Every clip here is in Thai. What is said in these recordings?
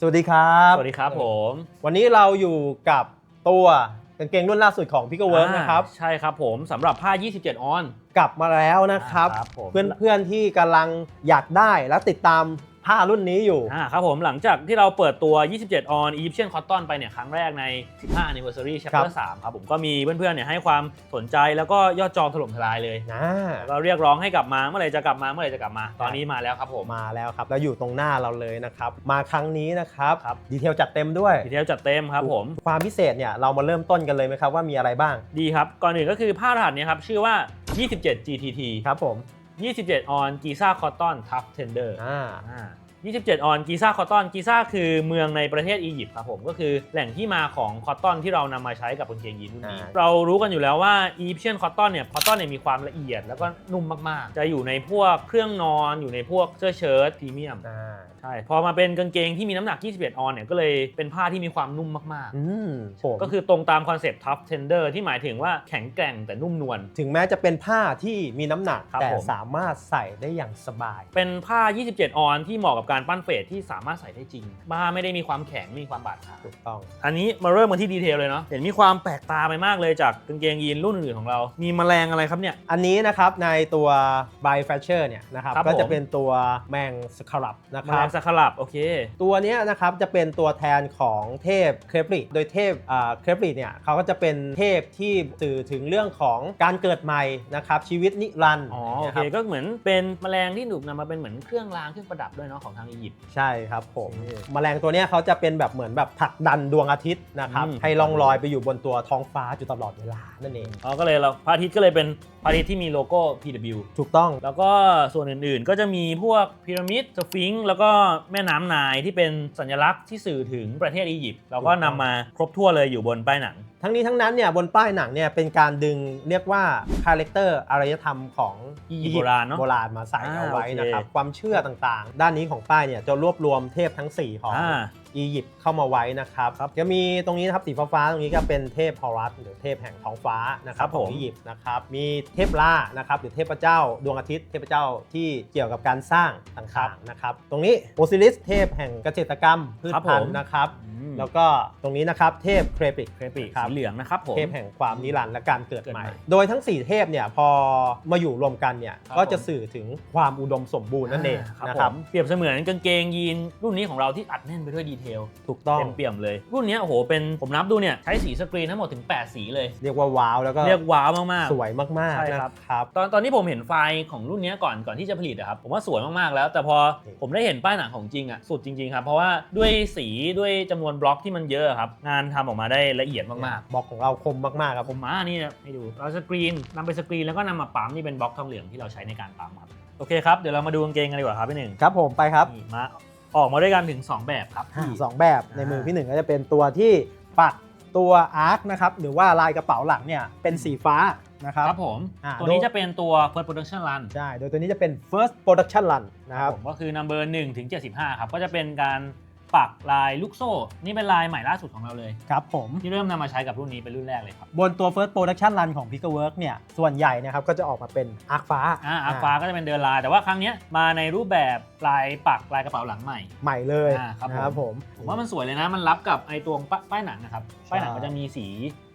สวัสดีครับ สวัสดีครับผม วันนี้เราอยู่กับตัวกางเกงรุ่นล่าสุดของพิกเวิร์กนะครับอ่าใช่ครับผมสำหรับผ้า 27 ออน กลับมาแล้วนะครับอ่าครับผมเพื่อนๆที่กำลังอยากได้และติดตาม ผ้ารุ่นนี้อยู่ อ่าครับผมหลังจากที่เราเปิดตัว 27ออน Egyptian Cotton ไปเนี่ยครั้งแรกใน 15 Anniversary ครั Chapter บ 3ครับผมก็มีเพื่อนๆเนี่ยให้ความสนใจแล้วก็ยอดจองถล่มทลายเลยนะแล้วก็เรียกร้องให้กลับมาเมื่อไหร่จะกลับมาเมื่อไหร่จะกลับมา ตอนนี้มาแล้วครับผม มาแล้วครับ แล้วอยู่ตรงหน้าเราเลยนะครับ มาครั้งนี้นะครับ ครับ ดีเทลจัดเต็มด้วย ดีเทลจัดเต็มครับผม ความพิเศษเนี่ยเรามาเริ่มต้นกันเลยไหมครับว่ามีอะไรบ้าง ดีครับ ก่อนอื่นก็คือผ้ารหัสเนี้ครับ ชื่อว่า 27 GTT ครับผม 27 ออน Giza Cotton Tough Tender อ่าอ่า27 ออนกีซ่าคอตตอนกีซ่าคือเมืองในประเทศอียิปต์ครับผมก็คือแหล่งที่มาของคอตตอนที่เรานำมาใช้กับกางเกงยีนรุ่นนี้อ่าเรารู้กันอยู่แล้วว่าอียิปเชียนคอตตอนเนี่ยคอตตอนเนี่ยมีความละเอียดแล้วก็นุ่มมากๆ จะอยู่ในพวกเครื่องนอนอยู่ในพวกเสื้อเชิ้ตพรีเมียมอ่าใช่ พอมาเป็นกางเกงที่มีน้ำหนัก 21 ออนเนี่ยก็เลยเป็นผ้าที่มีความนุ่มมากอืมผมๆ ก็คือตรงตามคอนเซ็ปต์ tough tender ที่หมายถึงว่าแข็งแกร่งแต่นุ่มนวล ถึงแม้จะเป็นผ้าที่มีน้ำหนัก ครับแต่ผม สามารถใส่ได้อย่างสบาย เป็นผ้า 27 ออนที่เหมาะกับการปั้นเฟดที่สามารถใส่ได้จริงผ้าไม่ได้มีความแข็งไม่มีความบาดขาถูกต้อง อันนี้มาเริ่มกันที่ดีเทลเลยเนาะ เห็นมีความแปลกตาไปมากเลยจากกางเกงยีนรุ่นอื่นของเรา มีแมลงอะไรครับเนี่ย อันนี้นะครับในตัว by f a s h e r เนี่ยนะครับครับก็จะผม เป็นตัวแมงสครับนะแมครัลบ งสคลับโอเค ตัวเนี้ยนะครับจะเป็นตัวแทนของเทพเครปริโดยเทพอ่าเครปริเนี่ยเขาก็จะเป็นเทพที่สื่อถึงเรื่องของการเกิดใหม่นะครับชีวิตนิรันดร์อ๋อโอนะเคครับก็เหมือนเป็นแมลงที่ถูกนำมาเป็นเหมือนเครื่องรางเครื่องประดับด้วยเนาะของทางอียิปต์ใช่ครับผมโอเคแมลงตัวเนี้ยเขาจะเป็นแบบเหมือนแบบผลักดันดวงอาทิตย์นะครับอืมให้ล่องลอยไปอยู่บนตัวท้องฟ้าอยู่ตลอดเวลานั่นเองอ๋อก็เลยเราพระอาทิตย์ก็เลยเป็นพระอาทิตย์ที่มีโลโก้ PW ถูกต้องแล้วก็ส่วนอื่นๆ ก็จะมีพวกพีระมิดสฟิงค์แล้วก็แม่น้ำนายที่เป็นสัญลักษณ์ที่สื่อถึงประเทศอียิปต์เราก็นำมาครบทั่วเลยอยู่บนป้ายหนัง ทั้งนี้ทั้งนั้นเนี่ยบนป้ายหนังเนี่ยเป็นการดึงเรียกว่าคาแรคเตอร์อารยธรรมของอียิปต์โบราณเนอะโบราณมาใส่อ่าเอาไว้โอเคนะครับ ความเชื่อต่างๆ ด้านนี้ของป้ายเนี่ยจะรวบรวมเทพทั้ง 4 ของ อ่า อียิปต์เข้ามาไว้นะครับจะมีตรงนี้นะครับสีฟ้าๆตรงนี้ก็เป็นเทพฮอรัสหรือเทพแห่งท้องฟ้านะครัครับบขผอมงอียิปต์นะครับมีเทพล่านะครับหรือเทพเจ้าดวงอาทิตย์ เทพเจ้าที่เกี่ยวกับการสร้างต่างๆนะครับตรงนี้โอซิริสเทพแห่งเกษตรกรรมพืชครับพันผมธุ์นะครับอืม แล้วก็ตรงนี้นะครับเทพเครปิกเครปิครับสีเหลืองนะครับผม เทพแห่งความนิรันดร์และการเกิดเกิดใหใหม่ม่โดยทั้ง 4 เทพเนี่ยพอมาอยู่รวมกันเนี่ยครับก็จะสื่อถึงความอุดมสมบูรณ์นั่นเองานะครับ ผมเปรียบเสมือนกางเกงยีนรุ่นนี้ของเราที่อัดแน่นไปด้วยดีเทลถูกต้อง เต็มเปี่ยมเลย รุ่นเนี้ยโอ้โหเป็นผมนับดูเนี่ยใช้สีสกรีนทั้งหมดถึง 8 สีเลย เรียกว่าว้าวแล้วก็เรียกว้าวมาก สวยมากใช่ๆนะครับครับ ๆ ตอนตอนที่ผมเห็นไฟล์ของรุ่นเนี้ยก่อนก่อนที่จะผลิตอะครับผมว่าสวยมากๆแล้ว แต่พอผมได้เห็นป้ายหนังของจริงอะสุดจริงๆครับเพราะว่าด้วยสีด้วยจำนวนบล็อกที่มันเยอะครับ งานทำออกมาได้ละเอียดมากบล็อกของเราคมมากๆครับๆผมมานี่ให้ดูเราสกรีนนำไปสกรีนแล้วก็นำมาปั๊มนี่เป็นบล็อกทองเหลืองที่เราใช้ในการปั๊มครับโอเคครับเดี๋ยวเรามาดูกางเกงกันดีกว่าครับพี่หนึ่งครับผมไปครับนี่มาออกมาด้วยกันถึง2แบบครับ อ่าสองแบบในมือพี่หนึ่งก็จะเป็นตัวที่ปักตัวอาร์คนะครับหรือว่าลายกระเป๋าหลังเนี่ยเป็นสีฟ้านะครับ ครับผม อ่าตัวนี้จะเป็นตัว First Production Run ใช่โดยตัวนี้จะเป็น first production run นะครับ ผมก็คือ number 1ถึง75 ครับ ก็จะเป็นการ ปักลายลูกโซ่ นี่เป็นลายใหม่ล่าสุดของเราเลย ครับผมที่เริ่มนำมาใช้กับรุ่นนี้เป็นรุ่นแรกเลยครับบนตัว first production run ของ p i c k w o r k เนี่ยส่วนใหญ่นะครับก็จะออกมาเป็นอาร์คฟ้าอ่าอาฟ้าก็จะเป็นเดินลายแต่ว่าครั้งเนี้ยมาในรูปแบบลายปักลายกระเป๋าหลังใหม่ ใหม่เลยอ่าครับนะครับผม ผมว่ามันสวยเลยนะมันรับกับไอตัวปป้ายหนังนะครับป้ายหนังมันจะมีสี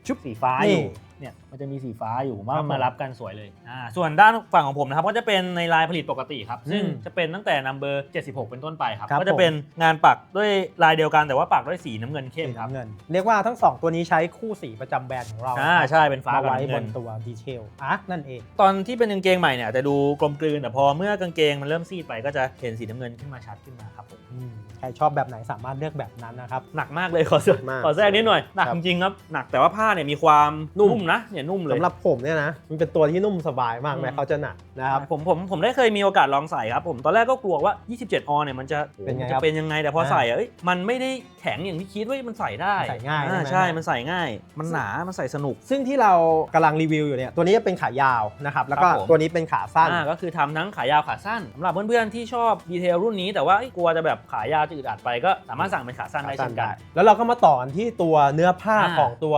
ชุบสีฟ้านี่อยู่ เนี่ยมันจะมีสีฟ้าอยู่ผมว่าครับมันมาผมรับกันสวยเลยอ่าส่วนด้านฝั่งของผมนะครับก็จะเป็นในลายผลิตปกติครับ ซึ่งอืมจะเป็นตั้งแต่ number 76 เป็นต้นไปครับ ครับ ก็จะเป็นงานปักด้วยลายเดียวกันแต่ว่าปักด้วยสีน้ำเงินเข้มสีครับน้ำเงิน เรียกว่าทั้ง2ตัวนี้ใช้คู่สีประจำแบรนด์ของเราอ่าใช่เป็นฟ้ามากับไว้น้ำบเงินนตัวดีเทลอาร์คนั่นเอง ตอนที่เป็นกางเกงใหม่เนี่ยจะดูกลมกลืนแต่พอเมื่อกางเกงมันเริ่มซีดไปก็จะเห็นสีน้ำเงินขึ้นมาชัดขึ้นมาครับผม อืม ใครชอบแบบไหนสามารถเลือกแบบนั้นนะครับ หนักมากเลยขอแทรกมากขอแทรกนิดหน่อยหนักครับจริงๆครับหนักแต่ว่าผ้าเนี่ยมีความนุ่นุ่มมนะเนี่ยนุ่มเลยสำหรับผมเนี่ยนะมันเป็นตัวที่นุ่มสบายมากอืมแม้เขาจะหนักนะครับผมผมผมได้เคยมีโอกาสลองใส่ครับผมตอนแรกก็กลัวว่า 27 ออนเนี่ยมันจะเป็นไงมัครับจะเป็นยังไงแต่พออ่าใส่อะเอ้ยมันไม่ได้แข็งอย่างที่คิดว่ามันใส่ได้ใส่ง่ายอ่ใช่ไหมใช่มันใส่ง่าย มันหนามันใส่สนุก ซึ่งที่เรากำลังรีวิวอยู่เนี่ยตัวนี้จะเป็นขายาวนะครับแล้วก็ครับผมตัวนี้เป็นขาสั้นอ่าก็คือทำทั้งขายาวขาสั้นสำหรับเพื่อนๆที่ชอบดีเทลรุ่นนี้แต่ว่าเอ้ยกลัวจะแบบขายาวจะอึดอัดไปก็สามารถสั่งเป็นขาสั้นได้เช่นกัน แล้วเราก็มาต่อกันที่ตัวเนื้อผ้าอ่าของตัว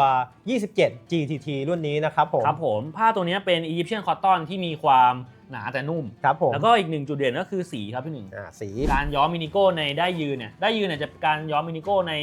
27 GTT รุ่นนี้นะครับผม ครับผม ผ้าตัวเนี้ยเป็น Egyptian Cotton ที่มีความหนาแต่นุ่ม ครับผม แล้วก็อีกหนึ่งจุดเด่นก็คือสีครับพี่หนึ่งอ่าสี การย้อมมินิโก้ในได้ยืนเนี่ย ได้ยืนเนี่ยจะเป็นการย้อมมินิโก้ใน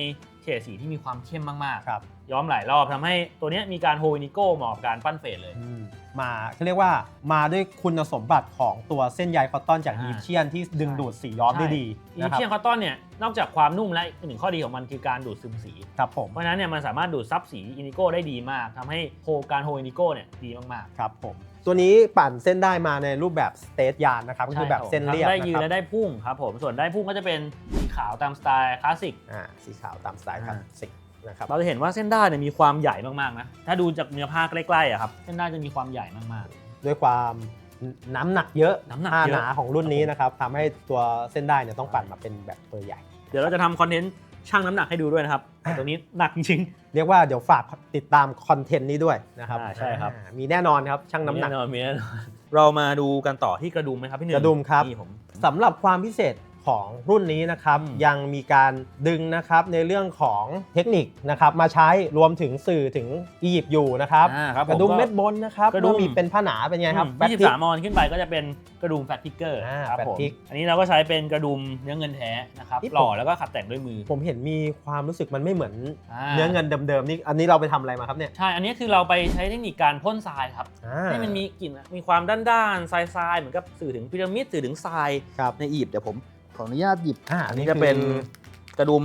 เฉดสีที่มีความเข้มมากครับ ๆ ย้อมหลายรอบทำให้ตัวเนี้ยมีการโฮมินิโก้เหมาะกับการปั้นเฟดเลย อืมมาเขาเรียกว่ามาด้วยคุณสมบัติของตัวเส้นใยคอตตอนจากอ่า อีเชียนที่ดึงดูดสีย้อมได้ดีอีนะครับเชียนคอตตอนเนี่ยนอกจากความนุ่มและอีกหนึ่งข้อดีของมันคือการดูดซึมสี ครับผมเพราะฉะนั้นเนี่ยมันสามารถดูดซับสีอินิโก้ได้ดีมากทำให้โฮการโฮอินิโก้เนี่ยดีมากๆ ครับผม ตัวนี้ปั่นเส้นได้มาในรูปแบบสเตทยานนะครับก็คือแบบเส้นเรียบทั้งได้นะยืคนรับและได้พุ่งครับผมส่วนได้พุ่งก็จะเป็นสี ขาวตามสไตล์คลาสสิก อ่าสีขาวตามสไตล์คลาอ่าสสิกนะครับเราจะเห็นว่าเส้นได้เนี่ยมีความใหญ่มากๆนะ ถ้าดูจากเนื้อผ้าใกล้ๆอะครับ เส้นได้จะมีความใหญ่มาก ด้วยความน้ำหนักเยอะน้ำหนักผ้าเยอะหนาของรุ่นนี้นะครับทำให้ตัวเส้นได้เนี่ยต้องปั่นมาเป็นแบบเบอร์ใหญ่ ๆ เดี๋ยวเราจะทำคอนเทนต์ชั่งน้ำหนักให้ดูด้วยนะครับแต่ตัวนี้หนักจริง เรียกว่าเดี๋ยวฝากติดตามคอนเทนต์นี้ด้วยนะครับอ่าใช่ครับ อ่ามีแน่นอนครับช่างๆน้ำหนัก มีแน่นอนมีแน่นอนเรามาดูกันต่อที่กระดุมไหมครับพี่หนึ่งกระดุมครับ นี่ผม สำหรับความพิเศษ ของรุ่นนี้นะครับอืมยังมีการดึงนะครับในเรื่องของเทคนิคนะครับมาใช้รวมถึงสื่อถึงอียิปต์อยู่นะครับอ่าครับกระดุมผเม็ดบนนะครับกระดุมก็มีเป็นผ้าหนาเป็นไงครับอืมแบ็คยี่สิพิบกสามออนขึ้นไปก็จะเป็นกระดุมแฟตพิกเกอร์อ่าครับผม fat pick อันนี้เราก็ใช้เป็นกระดุมเนื้อเงินแท้นะครับนี่ผมหล่อแล้วก็ขัดแต่งด้วยมือผมเห็นมีความรู้สึกมันไม่เหมือนอ่าเนื้อเงินเดิมๆนี่อันนี้เราไปทำอะไรมาครับเนี่ยใช่ อันนี้คือเราไปใช้เทคนิคการพ่นทรายครับ อ่าให้มันมีกลิ่น มีความด้านๆทรายๆ เหมือนกับสื่อถึงพีระมิด สื่อถึงทราย ครับ ในอียิปต์เดี๋ยวผมข ออนุญาตหยิบอ่าอัอันนนี้นี้จะจะเป็เป็นนกระดุม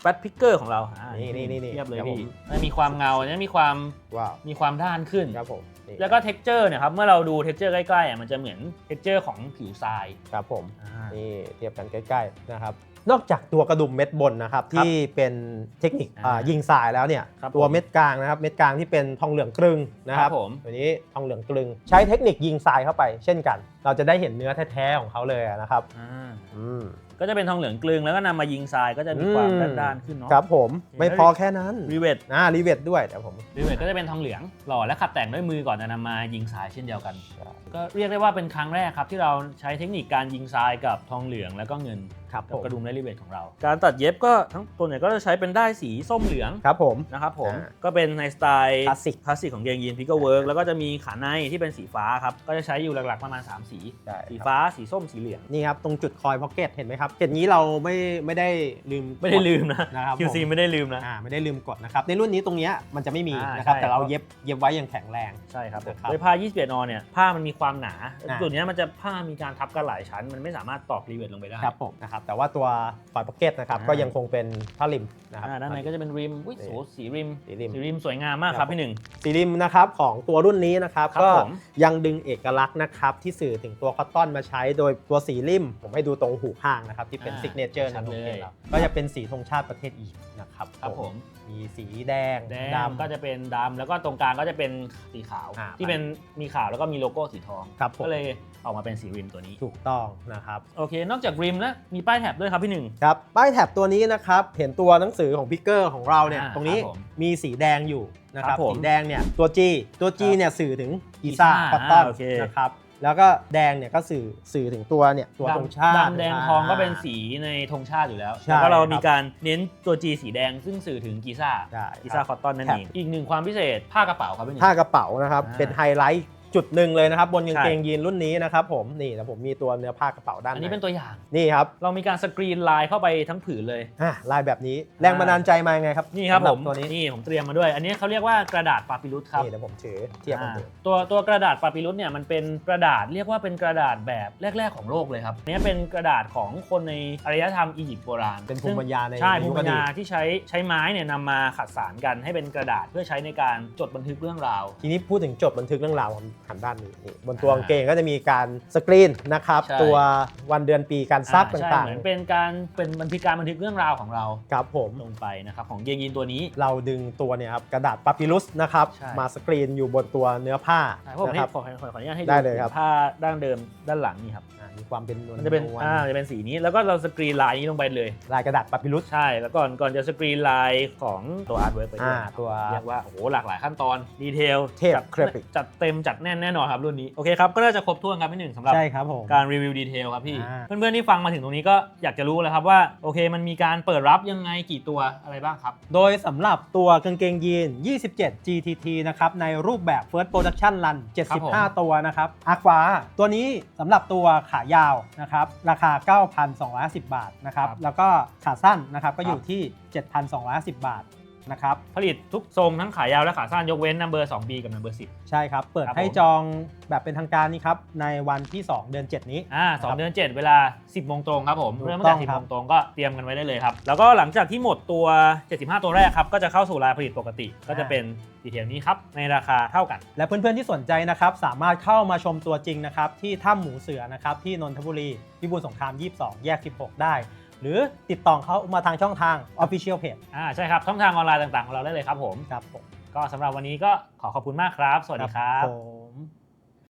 แฟตพิกเกอร์ของเราอ่านี่นี่นี่นี่เทียบเลยครับพี่ผมมันมีความเงาเนี่ยมีความว้าวมีความด้านขึ้น ครับผมนี่ แล้วก็เท็กเจอร์เนี่ยครับเมื่อเราดูเท็กเจอร์ใกล้ๆอะมันจะเหมือนเท็กเจอร์ของผิวทรายครับผมอ่านี่เทียบกันใกล้ๆนะครับนอกจากตัวกระดุมเม็ดบนนะครับครับที่เป็นเทคนิคอ่าอ่ายิงสายแล้วเนี่ยครับตัวผมเม็ดกลางนะครับเม็ดกลางที่เป็นทองเหลืองกลึงนะครับครับผมตัวนี้ทองเหลืองกลึง ใช้เทคนิคยิงทรายเข้าไป เช่นกัน เราจะได้เห็นเนื้อแท้ๆของเขาเลยนะครับอ่าอืม ก็จะเป็นทองเหลืองกลึงแล้วก็นำมายิงทรายก็จะมีความอืม ด้านๆขึ้นเนาะ ครับผมเห็นไม่แล้วพอแค่นั้นรีเวทอ่ารีเวทด้วยเดี๋ยวผม รีเวทก็จะเป็นทองเหลืองหล่อและขัดแต่งด้วยมือก่อนจะนำมายิงทรายเช่นเดียวกัน ก็เรียกได้ว่าเป็นครั้งแรกครับที่เราใช้เทคนิคการยิงทรายกับทองเหลืองแล้วก็เงิน ครับกับผม กระดุมและรีเวทของเรา การตัดเย็บก็ทั้งตัวเนี่ยก็จะใช้เป็นได้ายสีส้มเหลืองครับผม นะครับผมอ่า ก็เป็นในสไตล์คลาสสิกคลาสสิกของเกงยีนพิกเกอร์เวิร์กแล้วก็จะมีขาในที่เป็นสีฟ้าครับก็จะใช้อยู่หลักๆประมาณ3สีใช่สีครับฟ้าสีส้มสีเหลือง นี่ครับ ตรงจุดคอยพ็อกเก็ตเห็นไหมครับเห็นนี้เราไม่ไม่ได้ลืมไม่ได้ลืมนะ นะครับ QC ผมไม่ได้ลืมนะ อ่าไม่ได้ลืมกดนะครับ ในรุ่นนี้ตรงเนี้ยมันจะไม่มีอ่านนะครับ ใช่ แต่เราเย็บเย็บไว้อย่างแข็งแรง ใช่ครับผมนะครับโดยผ้า 21 นอเนี่ยผ้ามันมีความหนาอ่าส่วนเนี้ยมันจะผ้ามีการทับกันหลายชั้น มันไม่สามารถตอกรีเวทลงไปได้ ครับผมนะครับแต่ว่าตัวคอยพ็อกเก็ตนะครับอ่า ก็ยังคงเป็นผ้าริมนะครับ อ่าด้านในก็จะเป็นริมอุ้ยนี่โสสีริมสีริมสีริมสวยงามมากครับพี่หนึ่ง สีริมนะครับของตัวรุ่นนี้นะครับครับก็ผมยังดึงเอกลักษณ์นะครับที่สื่อถึงตัวคอตตอนมาใช้โดยตัวสีริม ผมให้ดูตรงหูข้างนะครับที่เป็นอ่าซิกเนเจอร์ในชัดโรงเลย เรียนเราก็จะเป็นสีธงชาติประเทศอียิปต์นะครับครับผมมีสีแดงแดงดำ ก็จะเป็นดำแล้วก็ตรงกลางก็จะเป็นสีขาว อ่า ที่เป็นมีขาวแล้วก็มีโลโก้สีทอง ครับผมก็เลยออกมาเป็นสีริมตัวนี้ ถูกต้องนะครับ โอเค นอกจากริมแล้วมีป้ายแท็บด้วยครับพี่หนึ่ง ครับป้ายแท็บตัวนี้นะครับเห็นตัวหนังสือของพิกเกอร์ของเราเนี่ยอ่าตรงนี้ครับผมมีสีแดงอยู่นะคครัรับบผมสีแดงเนี่ยตัว G ตัว G ครับเนี่ยสื่อถึงอีซ่า Giza คอตตอนอ่าโอเค นะครับแล้วก็แดงเนี่ยก็สื่อสื่อถึงตัวเนี่ยตัวธงชาติ ดำแดงทองก็เป็นสีในธงชาติอยู่แล้ว ใช่แล้วก็เราครับมีการเน้นตัว G สีแดงซึ่งสื่อถึงกีซ่า ใช่กีซ่าคอตตอนนั่นแท็บเอง อีกหนึ่งความพิเศษผ้ากระเป๋าครับพี่หนึ่ง ผ้ากระเป๋านะครับ อ่าเป็นไฮไลท์ จุดหนึ่งเลยนะครับ บนกางใช่เกงยีนรุ่นนี้นะครับผมนี่แล้วผมมีตัวเนื้อผ้ากระเป๋าด้านอันในนี้เป็นตัวอย่าง นี่ครับ เรามีการสกรีนลายเข้าไปทั้งผืนเลยอะลายแบบนี้แรงบันดาลใจมายังไงครับนี่ครับสำหผมตัวนี้นี่ผมเตรียมมาด้วย อันนี้เขาเรียกว่ากระดาษปาปิรุสครับนี่เดี๋ยวผมถือเทียบกันอ่าดูตัวตัวกระดาษปาปิรุสเนี่ยมันเป็นกระดาษเรียกว่าเป็นกระดาษแบบแรก ๆของโลกเลยครับอันนี้เป็นกระดาษของคนในอารยธรรมอียิปต์โบราณเป็นภูมิปัญญาในใช่ในภูยุมิคปัอญดีญาตที่ใช้ใช้ไม้เนี่ยนำมาขัดสานกันให้เป็นกระดาษเพื่อใช้ในการจดบันทึกเรื่องราว ทีนี้พูดถึงจดบันทึกเรื่องราวผม หันด้านนี้นี่บนตัวอ่ากางเกงก็จะมีการสกรีนนะครับใช่ ตัววันเดือนปีการซักอ่าใช่ต่างเหมือนเป็นการเป็นบันทึกการบันทึกเรื่องราวของเราๆครับผมลงไปนะครับของเกงยีนตัวนี้ เราดึงตัวเนี่ยครับกระดาษปาปิรุสนะครับใช่ มาสกรีนอยู่บนตัวเนื้อผ้าใช่เพราะผมนะให้ครับ ขอขอขออนุญาตให้ได้เลยครับ ผ้าด้านเดิมด้านหลังนี่ครับ อ่ามีความเป็นนวลมันจะเป็นวลอ่าจะเป็นสีนี้แล้วก็เราสกรีนลายนี้ลงไปเลย ลายกระดาษปาปิรุสใช่แล้วก่อนก่อนจะสกรีนลายของตัวอาร์ตเวิร์กไปด้วยอ่าตัว เรียกว่าโอ้โหหลากหลายขั้นตอนดีเทลเทพจัด Graphic จัดเต็มจัดแน่นแน่นอนครับรุ่นนี้โอเคครับก็น่าจะครบถ้วนครับพี่หนึ่งสำหรับ ใช่ครับผม การรีวิวดีเทลครับพี่ อ่า เพื่อนๆที่ฟังมาถึงตรงนี้ก็อยากจะรู้แล้วครับว่าโอเคมันมีการเปิดรับยังไงกี่ตัวอะไรบ้างครับ โดยสำหรับตัวกางเกงยีน 27 GTT นะครับ ในรูปแบบ First Production Run ครับผม 75 ตัวนะครับอาควาตัวนี้สำหรับตัวขายาวนะครับราคา 9,250บาทนะครับแล้วก็ขาสั้นนะครับก็อยู่ที่ 7,250บาท นะครับ ผลิตทุกทรงทั้งขายาวและขาสั้นยกเว้นนัมเบอร์ 2B กับนัมเบอร์ 10 ใช่ครับ เปิดครับให้ผม จองแบบเป็นทางการนี้ครับ ในวันที่ 2 เดือน 7 นี้ อ่าสองเดือน 7 เวลา 10โมงตรงครับผมถูกเริ่มตั้งแต่ต้อง10ครัโมบ งตรงก็เตรียมกันไว้ได้เลยครับ แล้วก็หลังจากที่หมดตัว 75 ตัวแรกครับ ก็จะเข้าสู่รายผลิตปกติ ก็จะเป็นดีเทลนี้ครับ ในราคาเท่ากัน และเพื่อนๆที่สนใจนะครับ สามารถเข้ามาชมตัวจริงนะครับ ที่ถ้ำหมูเสือนะครับ ที่นนทบุรีพิบูลสงคราม 22 แยก 16 ได้ หรือติดต่อเขามาทางช่องทาง Official Page อ่าใช่ครับช่องทางออนไลน์ต่างๆของเราได้เลยครับผมครับผมก็สำหรับวันนี้ก็ขอขอบคุณมากครับ สวัสดีครับ ผม